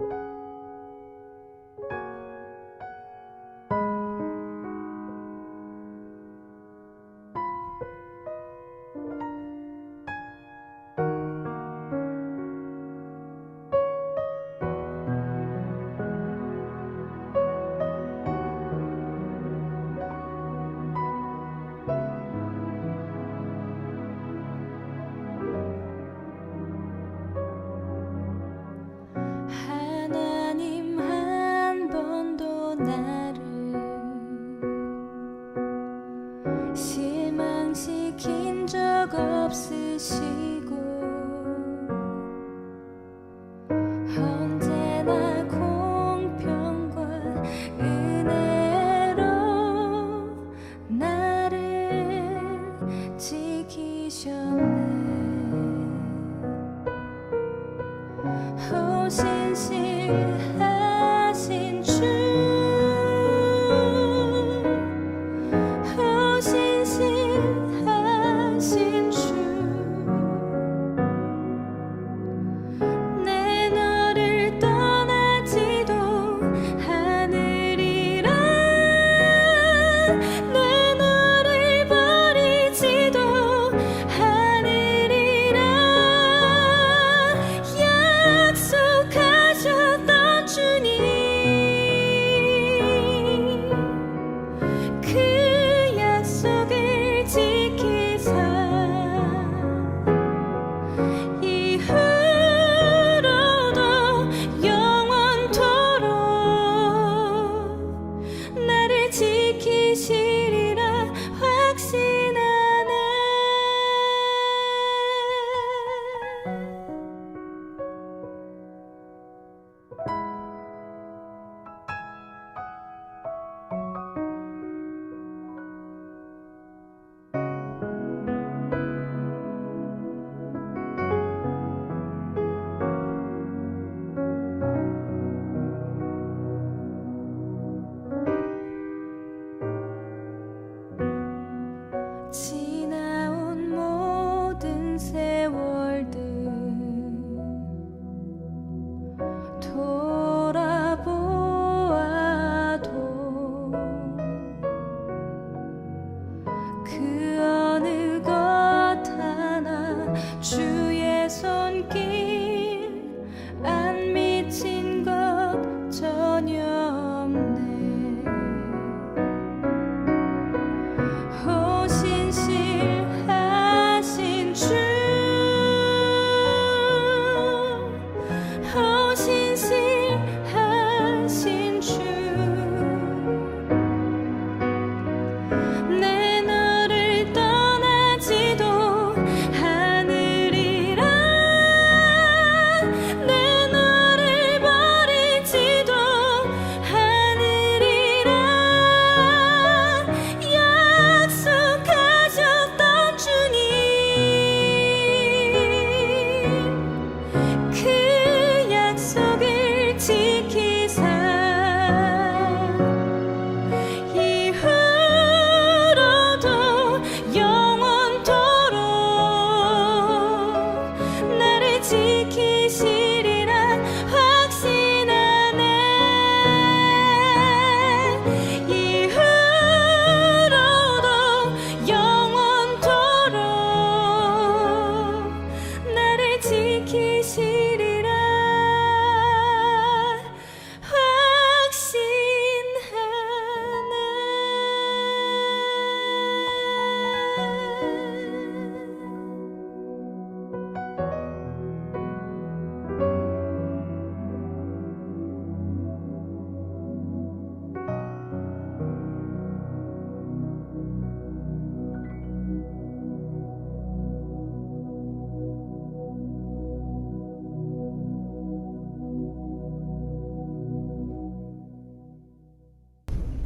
하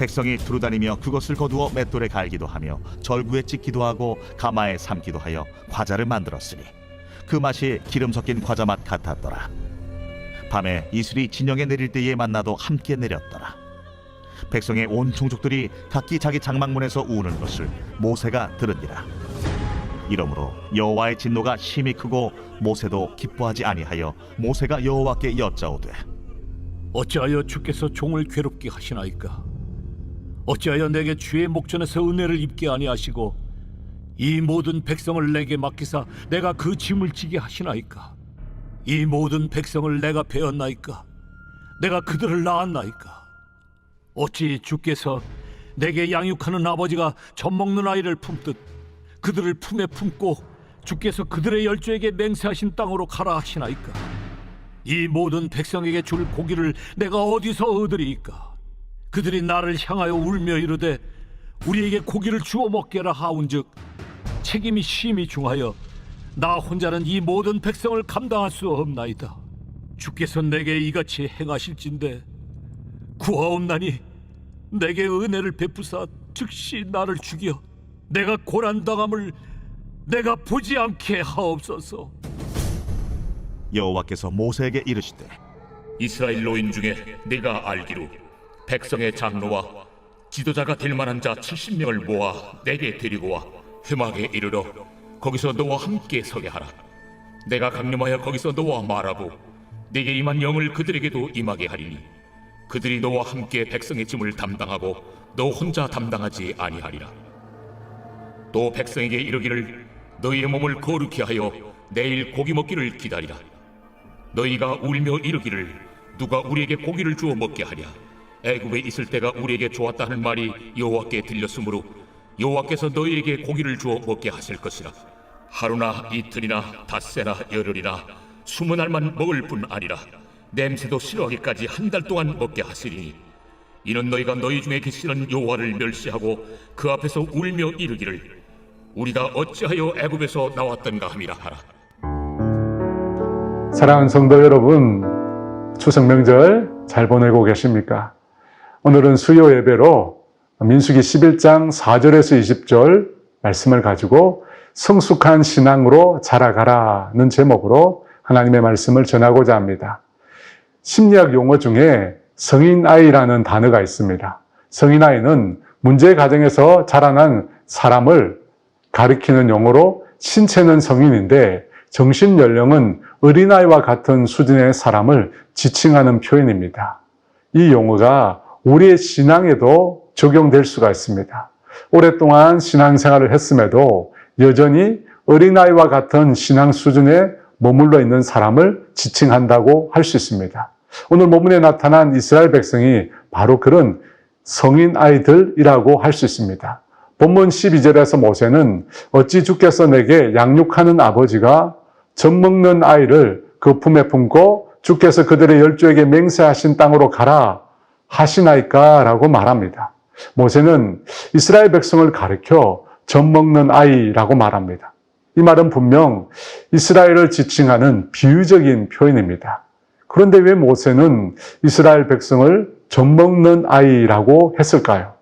백성이 두루다니며 그것을 거두어 맷돌에 갈기도 하며 절구에 찍기도 하고 가마에 삶기도 하여 과자를 만들었으니 그 맛이 기름 섞인 과자 맛 같았더라. 밤에 이슬이 진영에 내릴 때에 만나도 함께 내렸더라. 백성의 온 종족들이 각기 자기 장막문에서 우는 것을 모세가 들으니라. 이러므로 여호와의 진노가 심히 크고 모세도 기뻐하지 아니하여 모세가 여호와께 여짜오되 어찌하여 주께서 종을 괴롭게 하시나이까? 어찌하여 내게 주의 목전에서 은혜를 입게 아니하시고 이 모든 백성을 내게 맡기사 내가 그 짐을 지게 하시나이까? 이 모든 백성을 내가 배웠나이까? 내가 그들을 낳았나이까? 어찌 주께서 내게 양육하는 아버지가 젖 먹는 아이를 품듯 그들을 품에 품고 주께서 그들의 열조에게 맹세하신 땅으로 가라 하시나이까? 이 모든 백성에게 줄 고기를 내가 어디서 얻으리이까? 그들이 나를 향하여 울며 이르되 우리에게 고기를 주어 먹게라 하운즉 책임이 심히 중하여 나 혼자는 이 모든 백성을 감당할 수 없나이다. 주께서 내게 이같이 행하실진데 구하옵나니 내게 은혜를 베푸사 즉시 나를 죽여 내가 고난 당함을 내가 보지 않게 하옵소서. 여호와께서 모세에게 이르시되 이스라엘 노인 중에 내가 알기로 백성의 장로와 지도자가 될 만한 자 70명을 모아 내게 데리고 와 회막에 이르러 거기서 너와 함께 서게 하라. 내가 강림하여 거기서 너와 말하고 내게 임한 영을 그들에게도 임하게 하리니 그들이 너와 함께 백성의 짐을 담당하고 너 혼자 담당하지 아니하리라. 또 백성에게 이르기를 너희의 몸을 거룩히 하여 내일 고기 먹기를 기다리라. 너희가 울며 이르기를 누가 우리에게 고기를 주어 먹게 하랴 애굽에 있을 때가 우리에게 좋았다 하는 말이 여호와께 들렸으므로 여호와께서 너희에게 고기를 주어 먹게 하실 것이라. 하루나 이틀이나 닷새나 열흘이나 스무 날만 먹을 뿐 아니라 냄새도 싫어하기까지 한 달 동안 먹게 하시리니. 이는 너희가 너희 중에 계시는 여호와를 멸시하고 그 앞에서 울며 이르기를 우리가 어찌하여 애굽에서 나왔던가 함이라 하라. 사랑하는 성도 여러분, 추석 명절 잘 보내고 계십니까? 오늘은 수요 예배로 민수기 11장 4절에서 20절 말씀을 가지고 성숙한 신앙으로 자라가라는 제목으로 하나님의 말씀을 전하고자 합니다. 심리학 용어 중에 성인 아이라는 단어가 있습니다. 성인 아이는 문제 가정에서 자라난 사람을 가리키는 용어로 신체는 성인인데 정신 연령은 어린아이와 같은 수준의 사람을 지칭하는 표현입니다. 이 용어가 우리의 신앙에도 적용될 수가 있습니다. 오랫동안 신앙생활을 했음에도 여전히 어린아이와 같은 신앙 수준에 머물러 있는 사람을 지칭한다고 할 수 있습니다. 오늘 본문에 나타난 이스라엘 백성이 바로 그런 성인 아이들이라고 할 수 있습니다. 본문 12절에서 모세는 어찌 주께서 내게 양육하는 아버지가 젖 먹는 아이를 그 품에 품고 주께서 그들의 열조에게 맹세하신 땅으로 가라 하시나이까 라고 말합니다. 모세는 이스라엘 백성을 가리켜 젖 먹는 아이라고 말합니다. 이 말은 분명 이스라엘을 지칭하는 비유적인 표현입니다. 그런데 왜 모세는 이스라엘 백성을 젖 먹는 아이라고 했을까요?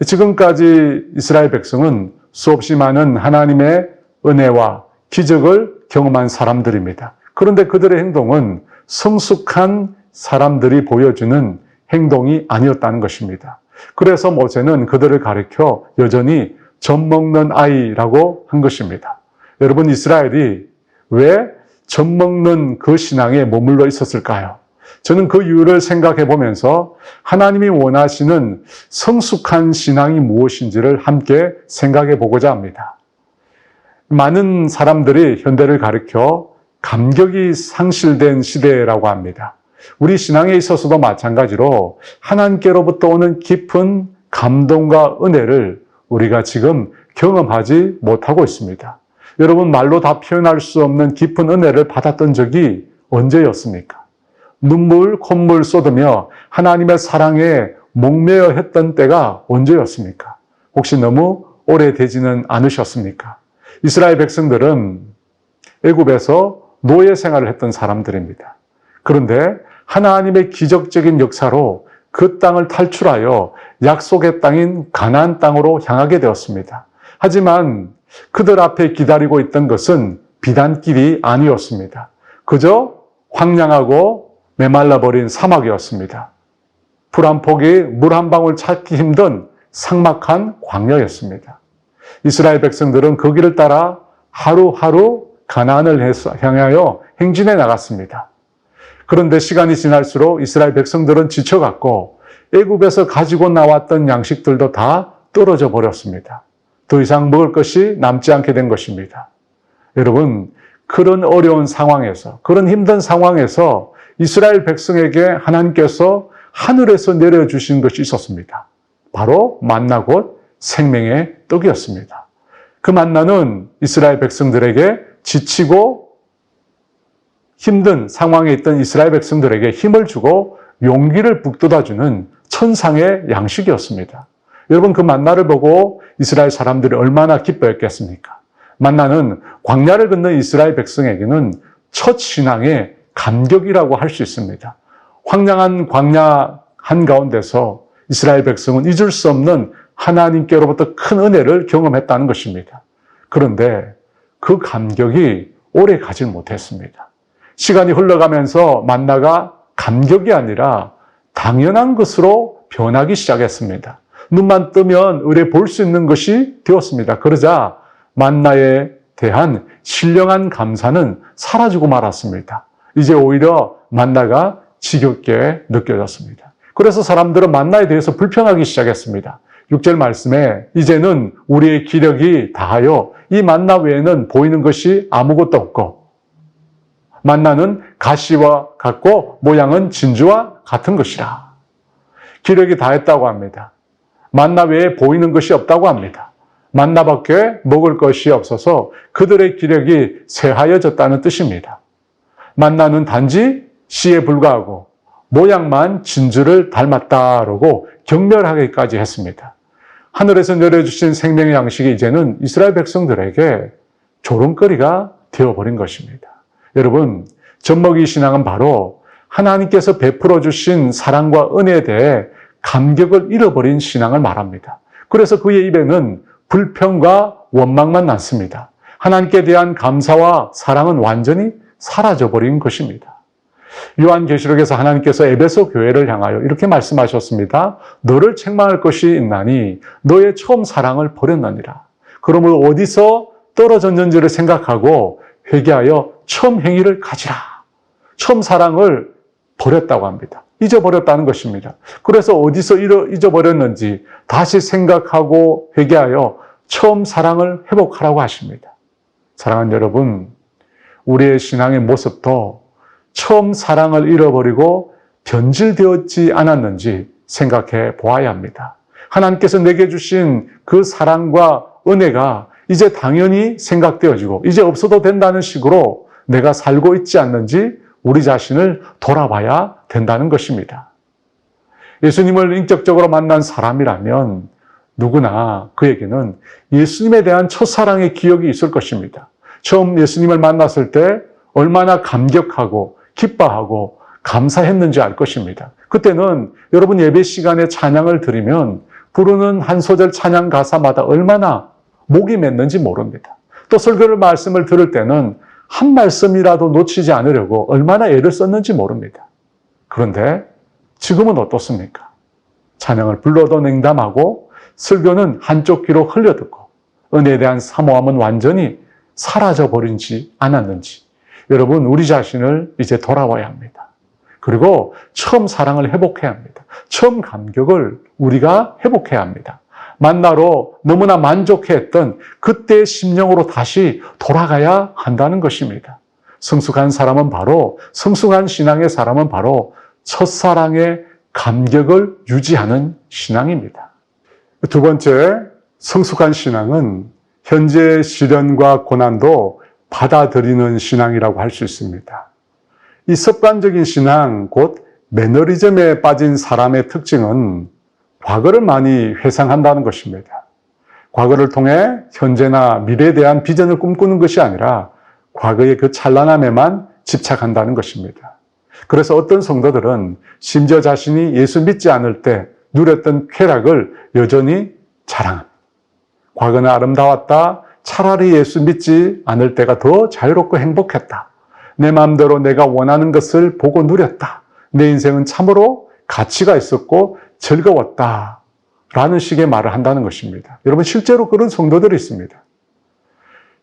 지금까지 이스라엘 백성은 수없이 많은 하나님의 은혜와 기적을 경험한 사람들입니다. 그런데 그들의 행동은 성숙한 사람들이 보여주는 행동이 아니었다는 것입니다. 그래서 모세는 그들을 가리켜 여전히 젖 먹는 아이라고 한 것입니다. 여러분, 이스라엘이 왜 젖 먹는 그 신앙에 머물러 있었을까요? 저는 그 이유를 생각해 보면서 하나님이 원하시는 성숙한 신앙이 무엇인지를 함께 생각해 보고자 합니다. 많은 사람들이 현대를 가리켜 감격이 상실된 시대라고 합니다. 우리 신앙에 있어서도 마찬가지로 하나님께로부터 오는 깊은 감동과 은혜를 우리가 지금 경험하지 못하고 있습니다. 여러분 말로 다 표현할 수 없는 깊은 은혜를 받았던 적이 언제였습니까? 눈물, 콧물 쏟으며 하나님의 사랑에 목매어 했던 때가 언제였습니까? 혹시 너무 오래되지는 않으셨습니까? 이스라엘 백성들은 애굽에서 노예 생활을 했던 사람들입니다. 그런데 하나님의 기적적인 역사로 그 땅을 탈출하여 약속의 땅인 가나안 땅으로 향하게 되었습니다. 하지만 그들 앞에 기다리고 있던 것은 비단길이 아니었습니다. 그저 황량하고 메말라 버린 사막이었습니다. 풀한 폭이 물 한 방울 찾기 힘든 삭막한 광야였습니다. 이스라엘 백성들은 그 길을 따라 하루하루 가나안을 향하여 행진해 나갔습니다. 그런데 시간이 지날수록 이스라엘 백성들은 지쳐갔고 애굽에서 가지고 나왔던 양식들도 다 떨어져 버렸습니다. 더 이상 먹을 것이 남지 않게 된 것입니다. 여러분, 그런 어려운 상황에서, 그런 힘든 상황에서 이스라엘 백성에게 하나님께서 하늘에서 내려주신 것이 있었습니다. 바로 만나 곧 생명의 떡이었습니다. 그 만나는 이스라엘 백성들에게 지치고 힘든 상황에 있던 이스라엘 백성들에게 힘을 주고 용기를 북돋아주는 천상의 양식이었습니다. 여러분 그 만나를 보고 이스라엘 사람들이 얼마나 기뻐했겠습니까? 만나는 광야를 걷는 이스라엘 백성에게는 첫 신앙의 감격이라고 할 수 있습니다. 황량한 광야 한가운데서 이스라엘 백성은 잊을 수 없는 하나님께로부터 큰 은혜를 경험했다는 것입니다. 그런데 그 감격이 오래 가질 못했습니다. 시간이 흘러가면서 만나가 감격이 아니라 당연한 것으로 변하기 시작했습니다. 눈만 뜨면 의뢰 볼 수 있는 것이 되었습니다. 그러자 만나에 대한 신령한 감사는 사라지고 말았습니다. 이제 오히려 만나가 지겹게 느껴졌습니다. 그래서 사람들은 만나에 대해서 불평하기 시작했습니다. 6절 말씀에 이제는 우리의 기력이 다하여 이 만나 외에는 보이는 것이 아무것도 없고 만나는 가시와 같고 모양은 진주와 같은 것이라. 기력이 다했다고 합니다. 만나 외에 보이는 것이 없다고 합니다. 만나밖에 먹을 것이 없어서 그들의 기력이 쇠하여졌다는 뜻입니다. 만나는 단지 씨에 불과하고 모양만 진주를 닮았다라고 경멸하기까지 했습니다. 하늘에서 내려주신 생명의 양식이 이제는 이스라엘 백성들에게 조롱거리가 되어버린 것입니다. 여러분, 젖먹이 신앙은 바로 하나님께서 베풀어 주신 사랑과 은혜에 대해 감격을 잃어버린 신앙을 말합니다. 그래서 그의 입에는 불평과 원망만 남습니다. 하나님께 대한 감사와 사랑은 완전히 사라져버린 것입니다. 요한계시록에서 하나님께서 에베소 교회를 향하여 이렇게 말씀하셨습니다. 너를 책망할 것이 있나니 너의 처음 사랑을 버렸느니라. 그러므로 어디서 떨어졌는지를 생각하고 회개하여 처음 행위를 가지라. 처음 사랑을 버렸다고 합니다. 잊어버렸다는 것입니다. 그래서 어디서 잊어버렸는지 다시 생각하고 회개하여 처음 사랑을 회복하라고 하십니다. 사랑하는 여러분, 우리의 신앙의 모습도 처음 사랑을 잃어버리고 변질되었지 않았는지 생각해 보아야 합니다. 하나님께서 내게 주신 그 사랑과 은혜가 이제 당연히 생각되어지고 이제 없어도 된다는 식으로 내가 살고 있지 않는지 우리 자신을 돌아봐야 된다는 것입니다. 예수님을 인격적으로 만난 사람이라면 누구나 그에게는 예수님에 대한 첫사랑의 기억이 있을 것입니다. 처음 예수님을 만났을 때 얼마나 감격하고 기뻐하고 감사했는지 알 것입니다. 그때는 여러분 예배 시간에 찬양을 드리면 부르는 한 소절 찬양 가사마다 얼마나 목이 맺는지 모릅니다. 또 설교를 말씀을 들을 때는 한 말씀이라도 놓치지 않으려고 얼마나 애를 썼는지 모릅니다. 그런데 지금은 어떻습니까? 찬양을 불러도 냉담하고 설교는 한쪽 귀로 흘려듣고 은혜에 대한 사모함은 완전히 사라져 버린지 않았는지 여러분 우리 자신을 이제 돌아와야 합니다. 그리고 처음 사랑을 회복해야 합니다. 처음 감격을 우리가 회복해야 합니다. 만나로 너무나 만족했던 그때의 심령으로 다시 돌아가야 한다는 것입니다. 성숙한 사람은 바로 성숙한 신앙의 사람은 바로 첫사랑의 감격을 유지하는 신앙입니다. 두 번째, 성숙한 신앙은 현재 시련과 고난도 받아들이는 신앙이라고 할 수 있습니다. 이 습관적인 신앙, 곧 매너리즘에 빠진 사람의 특징은 과거를 많이 회상한다는 것입니다. 과거를 통해 현재나 미래에 대한 비전을 꿈꾸는 것이 아니라 과거의 그 찬란함에만 집착한다는 것입니다. 그래서 어떤 성도들은 심지어 자신이 예수 믿지 않을 때 누렸던 쾌락을 여전히 자랑합니다. 과거는 아름다웠다. 차라리 예수 믿지 않을 때가 더 자유롭고 행복했다. 내 마음대로 내가 원하는 것을 보고 누렸다. 내 인생은 참으로 가치가 있었고 즐거웠다. 라는 식의 말을 한다는 것입니다. 여러분, 실제로 그런 성도들이 있습니다.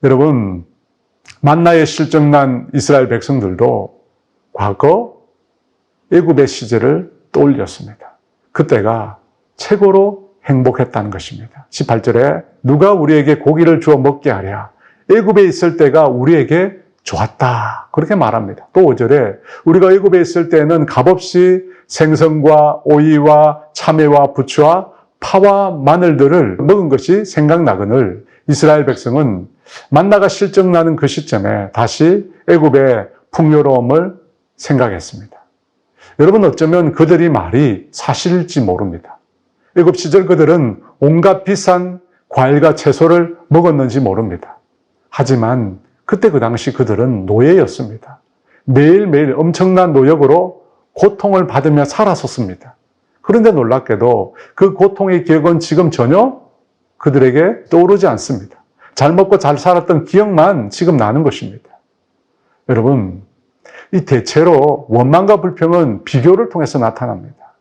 여러분, 만나에 실정난 이스라엘 백성들도 과거 애굽의 시절을 떠올렸습니다. 그때가 최고로 행복했다는 것입니다. 18절에 누가 우리에게 고기를 주어 먹게 하랴. 애굽에 있을 때가 우리에게 좋았다. 그렇게 말합니다. 또 5절에 우리가 애굽에 있을 때는 값없이 생선과 오이와 참외와 부추와 파와 마늘들을 먹은 것이 생각나거늘 이스라엘 백성은 만나가 실정나는 그 시점에 다시 애굽의 풍요로움을 생각했습니다. 여러분 어쩌면 그들이 말이 사실일지 모릅니다. 애굽 시절 그들은 온갖 비싼 과일과 채소를 먹었는지 모릅니다. 하지만 그때 그 당시 그들은 노예였습니다. 매일매일 엄청난 노역으로 고통을 받으며 살았었습니다. 그런데 놀랍게도 그 고통의 기억은 지금 전혀 그들에게 떠오르지 않습니다. 잘 먹고 잘 살았던 기억만 지금 나는 것입니다. 여러분, 이 대체로 원망과 불평은 비교를 통해서 나타납니다.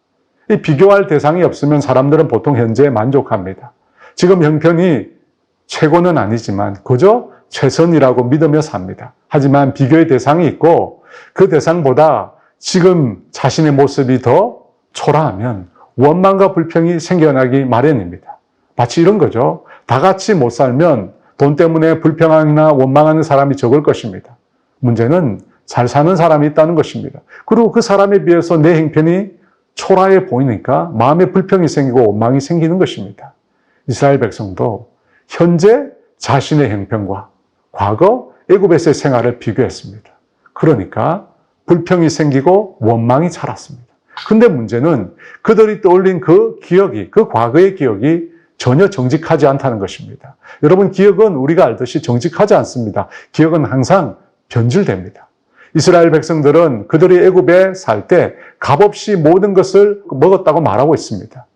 이 비교할 대상이 없으면 사람들은 보통 현재에 만족합니다. 지금 형편이 최고는 아니지만 그저 최선이라고 믿으며 삽니다. 하지만 비교의 대상이 있고 그 대상보다 지금 자신의 모습이 더 초라하면 원망과 불평이 생겨나기 마련입니다. 마치 이런 거죠. 다 같이 못 살면 돈 때문에 불평하나 원망하는 사람이 적을 것입니다. 문제는 잘 사는 사람이 있다는 것입니다. 그리고 그 사람에 비해서 내 행편이 초라해 보이니까 마음에 불평이 생기고 원망이 생기는 것입니다. 이스라엘 백성도 현재 자신의 형편과 과거 애굽에서의 생활을 비교했습니다. 그러니까 불평이 생기고 원망이 자랐습니다. 근데 문제는 그들이 떠올린 그 기억이, 그 과거의 기억이 전혀 정직하지 않다는 것입니다. 여러분, 기억은 우리가 알듯이 정직하지 않습니다. 기억은 항상 변질됩니다. 이스라엘 백성들은 그들이 애굽에 살 때 값없이 모든 것을 먹었다고 말하고 있습니다.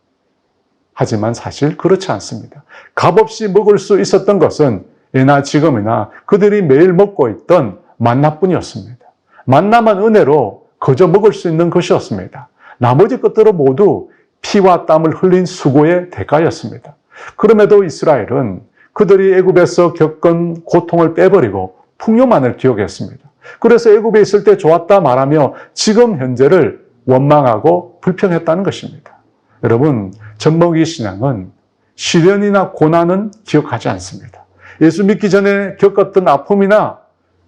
하지만 사실 그렇지 않습니다. 값없이 먹을 수 있었던 것은 예나 지금이나 그들이 매일 먹고 있던 만나뿐이었습니다. 만나만 은혜로 거저 먹을 수 있는 것이었습니다. 나머지 것들은 모두 피와 땀을 흘린 수고의 대가였습니다. 그럼에도 이스라엘은 그들이 애굽에서 겪은 고통을 빼버리고 풍요만을 기억했습니다. 그래서 애굽에 있을 때 좋았다 말하며 지금 현재를 원망하고 불평했다는 것입니다. 여러분, 젖먹이 신앙은 시련이나 고난은 기억하지 않습니다. 예수 믿기 전에 겪었던 아픔이나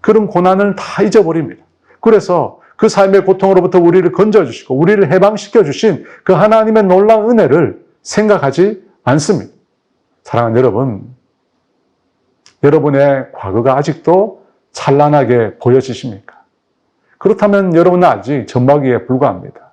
그런 고난을 다 잊어버립니다. 그래서 그 삶의 고통으로부터 우리를 건져주시고 우리를 해방시켜 주신 그 하나님의 놀라운 은혜를 생각하지 않습니다. 사랑하는 여러분, 여러분의 과거가 아직도 찬란하게 보여지십니까? 그렇다면 여러분은 아직 전마기에 불과합니다.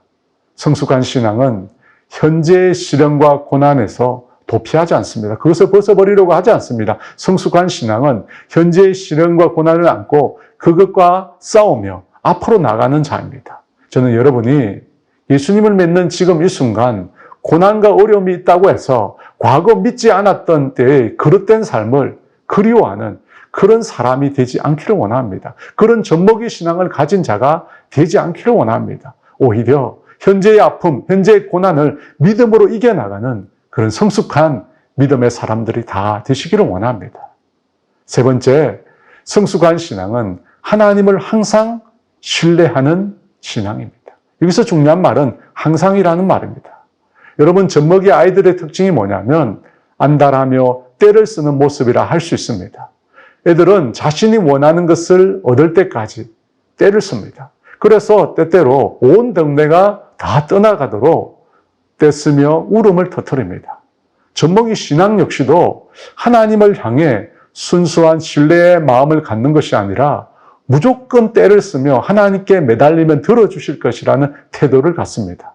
성숙한 신앙은 현재의 시련과 고난에서 도피하지 않습니다. 그것을 벗어버리려고 하지 않습니다. 성숙한 신앙은 현재의 시련과 고난을 안고 그것과 싸우며 앞으로 나가는 자입니다. 저는 여러분이 예수님을 믿는 지금 이 순간 고난과 어려움이 있다고 해서 과거 믿지 않았던 때의 그릇된 삶을 그리워하는 그런 사람이 되지 않기를 원합니다. 그런 젖먹이 신앙을 가진 자가 되지 않기를 원합니다. 오히려 현재의 아픔, 현재의 고난을 믿음으로 이겨나가는 그런 성숙한 믿음의 사람들이 다 되시기를 원합니다. 세 번째, 성숙한 신앙은 하나님을 항상 신뢰하는 신앙입니다. 여기서 중요한 말은 항상이라는 말입니다. 여러분, 젖먹이 아이들의 특징이 뭐냐면 안달하며 때를 쓰는 모습이라 할 수 있습니다. 애들은 자신이 원하는 것을 얻을 때까지 때를 씁니다. 그래서 때때로 온 동네가 다 떠나가도록 떼쓰며 울음을 터뜨립니다. 젖먹이 신앙 역시도 하나님을 향해 순수한 신뢰의 마음을 갖는 것이 아니라 무조건 때를 쓰며 하나님께 매달리면 들어주실 것이라는 태도를 갖습니다.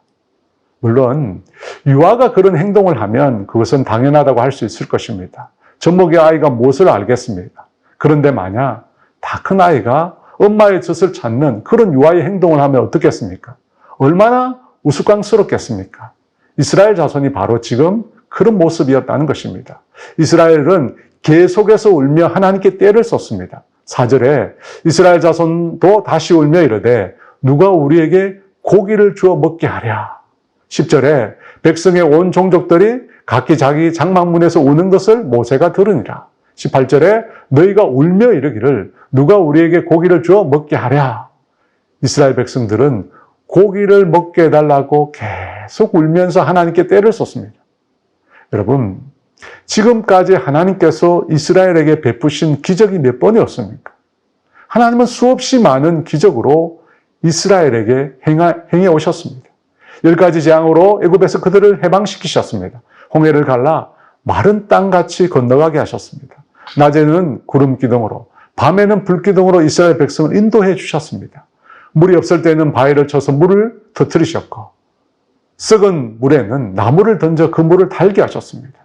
물론 유아가 그런 행동을 하면 그것은 당연하다고 할 수 있을 것입니다. 젖먹이 아이가 무엇을 알겠습니까? 그런데 만약 다 큰 아이가 엄마의 젖을 찾는 그런 유아의 행동을 하면 어떻겠습니까? 얼마나 우스꽝스럽겠습니까? 이스라엘 자손이 바로 지금 그런 모습이었다는 것입니다. 이스라엘은 계속해서 울며 하나님께 때를 썼습니다. 4절에 이스라엘 자손도 다시 울며 이르되 누가 우리에게 고기를 주어 먹게 하랴. 10절에 백성의 온 종족들이 각기 자기 장막문에서 우는 것을 모세가 들으니라. 18절에 너희가 울며 이르기를 누가 우리에게 고기를 주어 먹게 하랴. 이스라엘 백성들은 고기를 먹게 해달라고 계속 울면서 하나님께 때를 썼습니다. 여러분, 지금까지 하나님께서 이스라엘에게 베푸신 기적이 몇 번이었습니까? 하나님은 수없이 많은 기적으로 이스라엘에게 행해 오셨습니다. 열 가지 재앙으로 애굽에서 그들을 해방시키셨습니다. 홍해를 갈라 마른 땅같이 건너가게 하셨습니다. 낮에는 구름 기둥으로, 밤에는 불 기둥으로 이스라엘 백성을 인도해 주셨습니다. 물이 없을 때는 바위를 쳐서 물을 터뜨리셨고, 썩은 물에는 나무를 던져 그 물을 달게 하셨습니다.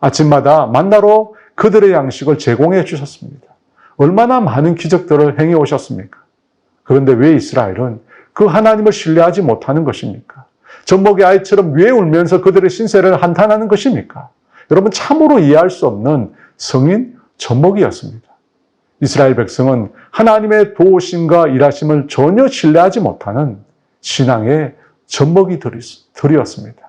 아침마다 만나로 그들의 양식을 제공해 주셨습니다. 얼마나 많은 기적들을 행해 오셨습니까? 그런데 왜 이스라엘은 그 하나님을 신뢰하지 못하는 것입니까? 전복의 아이처럼 왜 울면서 그들의 신세를 한탄하는 것입니까? 여러분 참으로 이해할 수 없는 성인 전목이었습니다. 이스라엘 백성은 하나님의 도우심과 일하심을 전혀 신뢰하지 못하는 신앙의 전목이 들이었습니다.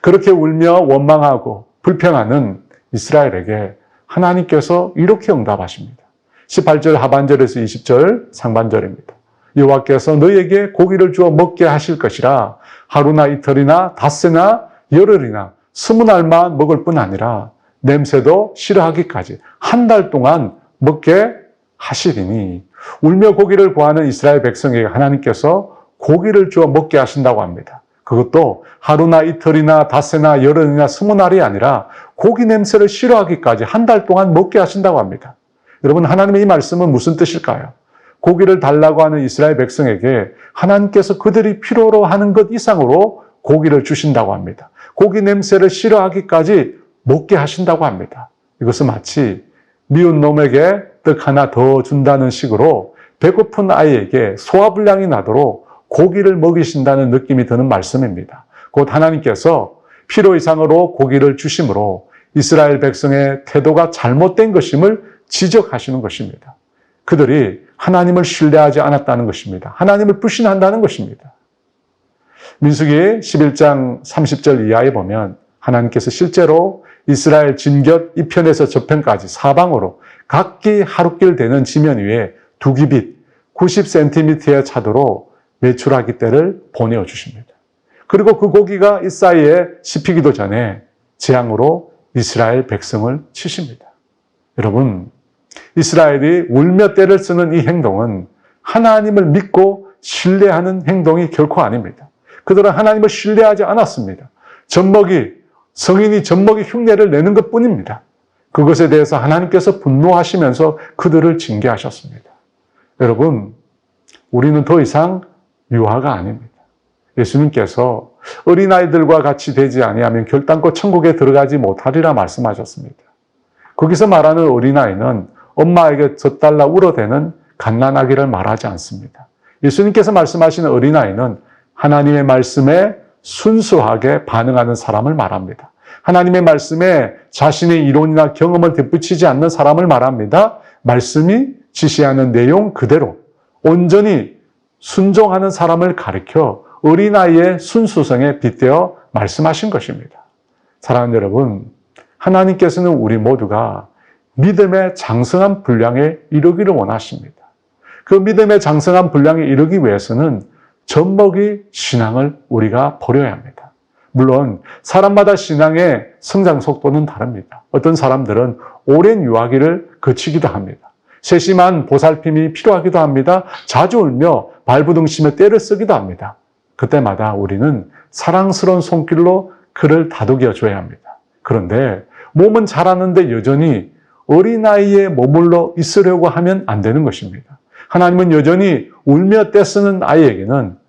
그렇게 울며 원망하고 불평하는 이스라엘에게 하나님께서 이렇게 응답하십니다. 18절 하반절에서 20절 상반절입니다. 여호와께서 너희에게 고기를 주어 먹게 하실 것이라 하루나 이틀이나 닷새나 열흘이나 스무 날만 먹을 뿐 아니라 냄새도 싫어하기까지 한 달 동안 먹게 하시리니 울며 고기를 구하는 이스라엘 백성에게 하나님께서 고기를 주어 먹게 하신다고 합니다. 그것도 하루나 이틀이나 닷새나 열흘이나 스무 날이 아니라 고기 냄새를 싫어하기까지 한 달 동안 먹게 하신다고 합니다. 여러분 하나님의 이 말씀은 무슨 뜻일까요? 고기를 달라고 하는 이스라엘 백성에게 하나님께서 그들이 필요로 하는 것 이상으로 고기를 주신다고 합니다. 고기 냄새를 싫어하기까지 먹게 하신다고 합니다. 이것은 마치 미운 놈에게 떡 하나 더 준다는 식으로 배고픈 아이에게 소화불량이 나도록 고기를 먹이신다는 느낌이 드는 말씀입니다. 곧 하나님께서 필요 이상으로 고기를 주심으로 이스라엘 백성의 태도가 잘못된 것임을 지적하시는 것입니다. 그들이 하나님을 신뢰하지 않았다는 것입니다. 하나님을 불신한다는 것입니다. 민수기 11장 30절 이하에 보면 하나님께서 실제로 이스라엘 진곁 이편에서 저편까지 사방으로 각기 하루길 되는 지면 위에 두 기빗 90cm의 차도로 매출하기 때를 보내어 주십니다. 그리고 그 고기가 이 사이에 씹히기도 전에 재앙으로 이스라엘 백성을 치십니다. 여러분, 이스라엘이 울며 때를 쓰는 이 행동은 하나님을 믿고 신뢰하는 행동이 결코 아닙니다. 그들은 하나님을 신뢰하지 않았습니다. 젖먹이, 성인이 젖먹이 흉내를 내는 것 뿐입니다. 그것에 대해서 하나님께서 분노하시면서 그들을 징계하셨습니다. 여러분, 우리는 더 이상 유아가 아닙니다. 예수님께서 어린아이들과 같이 되지 아니하면 결단코 천국에 들어가지 못하리라 말씀하셨습니다. 거기서 말하는 어린아이는 엄마에게 젖달라 울어대는 갓난아기를 말하지 않습니다. 예수님께서 말씀하시는 어린아이는 하나님의 말씀에 순수하게 반응하는 사람을 말합니다. 하나님의 말씀에 자신의 이론이나 경험을 덧붙이지 않는 사람을 말합니다. 말씀이 지시하는 내용 그대로 온전히 순종하는 사람을 가리켜 어린아이의 순수성에 빗대어 말씀하신 것입니다. 사랑하는 여러분, 하나님께서는 우리 모두가 믿음의 장성한 분량에 이르기를 원하십니다. 그 믿음의 장성한 분량에 이르기 위해서는 젖먹이 신앙을 우리가 버려야 합니다. 물론 사람마다 신앙의 성장 속도는 다릅니다. 어떤 사람들은 오랜 유아기를 거치기도 합니다. 세심한 보살핌이 필요하기도 합니다. 자주 울며 발부둥심에 때를 쓰기도 합니다. 그때마다 우리는 사랑스러운 손길로 그를 다독여 줘야 합니다. 그런데 몸은 자라는데 여전히 어린아이에 머물러 있으려고 하면 안 되는 것입니다. 하나님은 여전히 울며 떼쓰는 아이에게는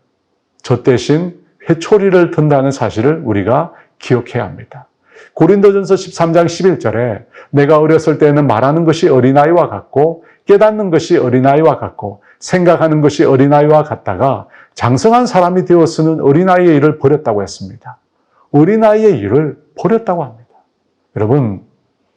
저 대신 회초리를 든다는 사실을 우리가 기억해야 합니다. 고린도전서 13장 11절에 내가 어렸을 때는 말하는 것이 어린아이와 같고 깨닫는 것이 어린아이와 같고 생각하는 것이 어린아이와 같다가 장성한 사람이 되어서는 어린아이의 일을 버렸다고 했습니다. 어린아이의 일을 버렸다고 합니다. 여러분,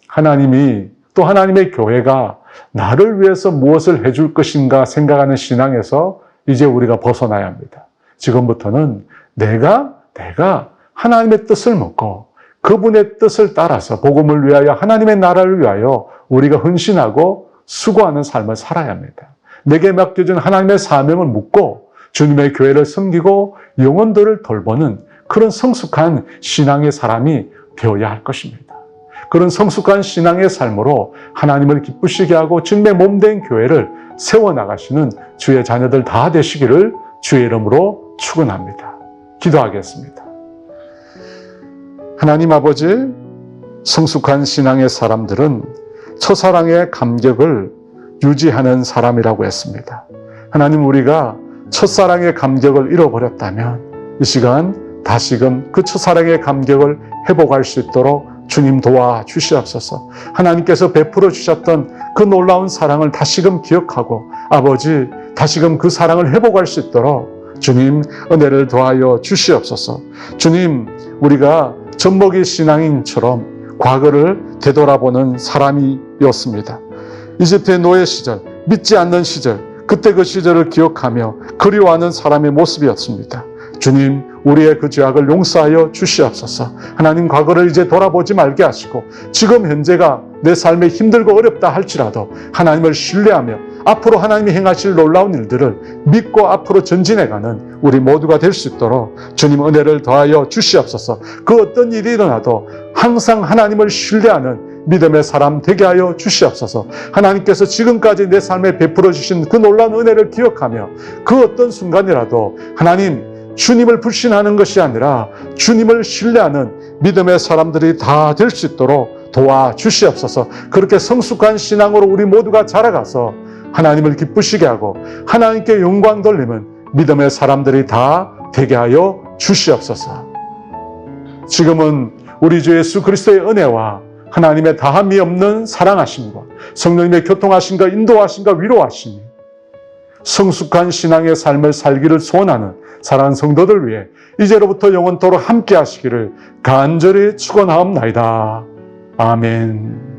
하나님이 또 하나님의 교회가 나를 위해서 무엇을 해줄 것인가 생각하는 신앙에서 이제 우리가 벗어나야 합니다. 지금부터는 내가, 내가 하나님의 뜻을 먹고 그분의 뜻을 따라서 복음을 위하여 하나님의 나라를 위하여 우리가 헌신하고 수고하는 삶을 살아야 합니다. 내게 맡겨진 하나님의 사명을 묻고 주님의 교회를 섬기고 영혼들을 돌보는 그런 성숙한 신앙의 사람이 되어야 할 것입니다. 그런 성숙한 신앙의 삶으로 하나님을 기쁘시게 하고 주님의 몸된 교회를 세워나가시는 주의 자녀들 다 되시기를 주의 이름으로 축원합니다. 기도하겠습니다. 하나님 아버지, 성숙한 신앙의 사람들은 첫사랑의 감격을 유지하는 사람이라고 했습니다. 하나님 우리가 첫사랑의 감격을 잃어버렸다면 이 시간 다시금 그 첫사랑의 감격을 회복할 수 있도록 주님 도와 주시옵소서. 하나님께서 베풀어 주셨던 그 놀라운 사랑을 다시금 기억하고 아버지 다시금 그 사랑을 회복할 수 있도록 주님 은혜를 더하여 주시옵소서. 주님 우리가 젖먹이 신앙인처럼 과거를 되돌아보는 사람이었습니다. 이집트의 노예 시절, 믿지 않는 시절, 그때 그 시절을 기억하며 그리워하는 사람의 모습이었습니다. 주님, 우리의 그 죄악을 용서하여 주시옵소서. 하나님 과거를 이제 돌아보지 말게 하시고 지금 현재가 내 삶에 힘들고 어렵다 할지라도 하나님을 신뢰하며 앞으로 하나님이 행하실 놀라운 일들을 믿고 앞으로 전진해가는 우리 모두가 될 수 있도록 주님 은혜를 더하여 주시옵소서. 그 어떤 일이 일어나도 항상 하나님을 신뢰하는 믿음의 사람 되게 하여 주시옵소서. 하나님께서 지금까지 내 삶에 베풀어 주신 그 놀라운 은혜를 기억하며 그 어떤 순간이라도 하나님 주님을 불신하는 것이 아니라 주님을 신뢰하는 믿음의 사람들이 다 될 수 있도록 도와 주시옵소서. 그렇게 성숙한 신앙으로 우리 모두가 자라가서 하나님을 기쁘시게 하고 하나님께 영광 돌리는 믿음의 사람들이 다 되게 하여 주시옵소서. 지금은 우리 주 예수 그리스도의 은혜와 하나님의 다함이 없는 사랑하심과 성령님의 교통하심과 인도하심과 위로하심이 성숙한 신앙의 삶을 살기를 소원하는 사랑하는 성도들 위해 이제로부터 영원토록 함께 하시기를 간절히 축원하옵나이다. 아멘.